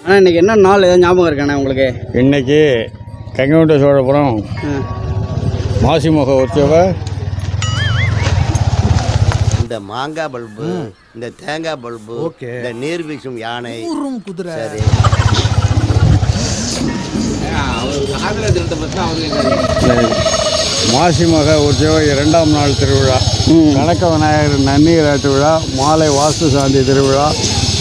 ஆனால் இன்னைக்கு என்ன நாள்? ஏதாவது ஞாபகம் இருக்காண்ணே உங்களுக்கு? இன்னைக்கு கங்கவண்ட சோழபுரம் ஆ. மாசிமுக உற்சவ. இந்த மாங்காய் பல்பு இந்த தேங்காய் பல்பு இந்த நீர் வீசும் யானை. குதிரை. சரி. மாசிமக உற்சவ இரண்டாம் நாள் திருவிழா. கணக்க விநாயகர் நன்னீராட்டு விழா மாலை வாஸ்து சாந்தி திருவிழா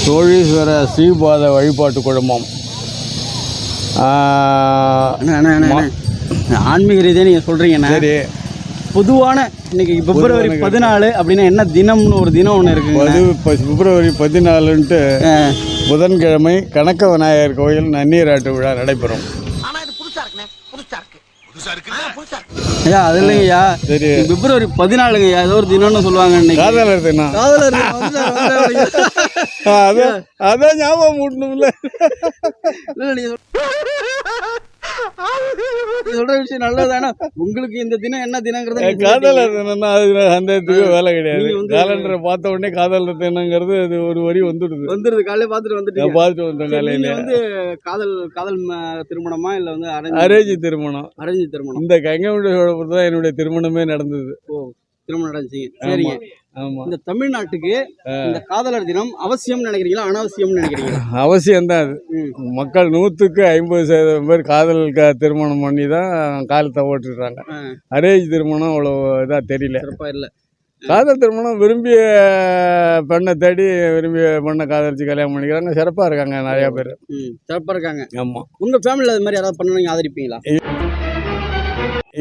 சோழீஸ்வர ஸ்ரீபாத வழிபாட்டு குழுமம். ஆன்மீக ரீதியாக நீங்கள் சொல்கிறீங்கண்ணா சரி. பொதுவான இன்னைக்கு பிப்ரவரி பதினாலு அப்படின்னா என்ன தினம்னு ஒரு தினம் ஒன்று ப- பிப்ரவரி பதினாலுன்ட்டு புதன்கிழமை கணக்க விநாயகர் கோயில் நன்னீராட்டு விழா நடைபெறும். இருக்கு. இருக்கு இருக்கு. ஐயா அது இல்லைங்கய்யா. சரி. பிப்ரவரி பதினாலுங்கய்யா ஏதோ ஒரு தினம்னு சொல்லுவாங்க இன்னைக்கு. காதலர் தினம். காதலர். அதான் அதான் ஞாபகம் இல்ல, நீங்க சொல்ற விஷயம் நல்லதானே உங்களுக்கு இந்த தினம் என்ன தினங்கிறது காதலர் தினம்னா அது அந்த இதுக்கு வேலை கிடையாது. காலண்டரை பார்த்த உடனே காதலர் தினங்கிறது அது ஒரு வரி வந்துடுது. வந்துருது காலையில பார்த்துட்டு நான் வந்துட்டீங்க பார்த்துட்டு நீங்க காலையில. வந்து காதல் காதல் திருமணமா இல்ல வந்து அரேஞ்ச் திருமணம். அரேஞ்ச் திருமணம்? இந்த தான் என்னுடைய திருமணமே நடந்தது. திருமணம் நடந்துச்சிங்க சரிங்க. ஆமா. இந்த தமிழ்நாட்டுக்கு இந்த காதலர் தினம் அவசியம் நினைக்கிறீங்களா அனாவசியம்னு நினைக்கிறீங்களா? அவசியம்தான் அது. ம். மக்கள் நூற்றுக்கு ஐம்பது சதவீதம் பேர் காதல் திருமணம் பண்ணி தான் காலத்தை ஓட்டுறாங்க. அரேஜ் திருமணம் அவ்வளோ இதாக தெரியல. சிறப்பா இல்ல. காதல் திருமணம் விரும்பிய பெண்ணை தேடி விரும்பிய பெண்ணை காதலிச்சு கல்யாணம் பண்ணிக்கிறாங்க. சிறப்பாக இருக்காங்க நிறையா பேர். சிறப்பா இருக்காங்க. ஆமாம் உங்க ஃபேமிலில அது மாதிரி யாராவது பண்ண நீங்க ஆதரிப்பீங்களா?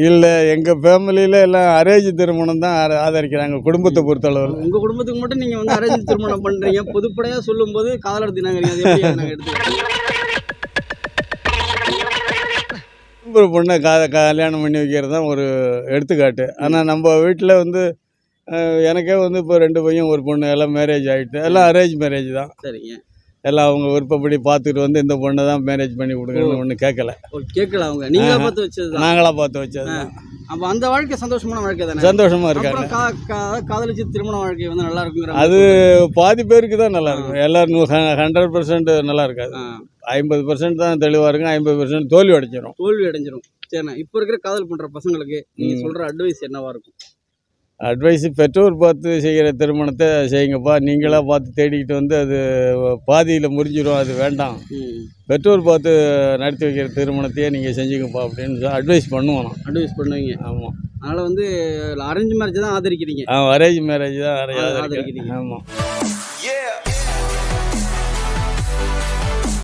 இல்லை எங்கள் ஃபேமிலியில் எல்லாம் அரேஜ் திருமணம் தான் ஆதரிக்கிறாங்க குடும்பத்தை பொறுத்தளவில். உங்க குடும்பத்துக்கு மட்டும் நீங்க வந்து அரேஞ்ச் திருமணம் பண்றீங்க. பொதுப்படையா சொல்லும்போது காதலர் தினங்கிறீங்க ஒரு பொண்ணை கா கல்யாணம் பண்ணி வைக்கிறது தான் ஒரு எடுத்துக்காட்டு. ஆனால் நம்ம வீட்டில் வந்து எனக்கே வந்து இப்போ ரெண்டு பையன் ஒரு பொண்ணு எல்லாம் மேரேஜ் ஆகிட்டு எல்லாம் அரேஞ்ச் மேரேஜ் தான். சரிங்க. எல்லாம் அவங்க விருப்பப்படி பார்த்துட்டு வந்து இந்த பொண்ணை தான் மேரேஜ் பண்ணி கொடுங்கன்னு ஒன்றும் கேட்கல. கேட்கல அவங்க. நீங்களா பார்த்து வச்சதுதான் நாங்களாக பார்த்து வச்சது அப்ப அந்த வாழ்க்கை சந்தோஷமான வாழ்க்கை தானே? சந்தோஷமாக இருக்காங்க. காதலிச்சு திருமண வாழ்க்கை வந்து நல்லா இருக்குங்கிற அது பாதி பேருக்கு தான் நல்லா இருக்கும். எல்லாரும் ஹண்ட்ரட் பர்சன்ட் நல்லா இருக்காது. ஐம்பது பர்சன்ட் தான் தெளிவாக இருக்கும். ஐம்பது பர்சன்ட் தோல்வி அடைஞ்சிரும். தோல்வி அடைஞ்சிரும். சரிண்ணா. இப்போ இருக்கிற காதல் பண்ற பசங்களுக்கு நீங்க ம். சொல்ற அட்வைஸ் என்னவா இருக்கும்? அட்வைஸ் பெற்றோர் பார்த்து செய்கிற திருமணத்தை செய்யுங்கப்பா. நீங்களாக பார்த்து தேடிக்கிட்டு வந்து அது பாதியில் முறிஞ்சிரும் அது வேண்டாம். பெற்றோர் பார்த்து நடத்தி வைக்கிற திருமணத்தையே நீங்கள் செஞ்சுங்கப்பா அப்படின்னு அட்வைஸ் பண்ணுவோம் நான் அட்வைஸ் பண்ணுவீங்க. ஆமாம் அதனால வந்து அரேஞ்ச் மேரேஜ் தான் ஆதரிக்கிறீங்க. ஆ அரேஞ்ச் மேரேஜ் தான் ஆதரிக்கிறீங்க. ஆமாம்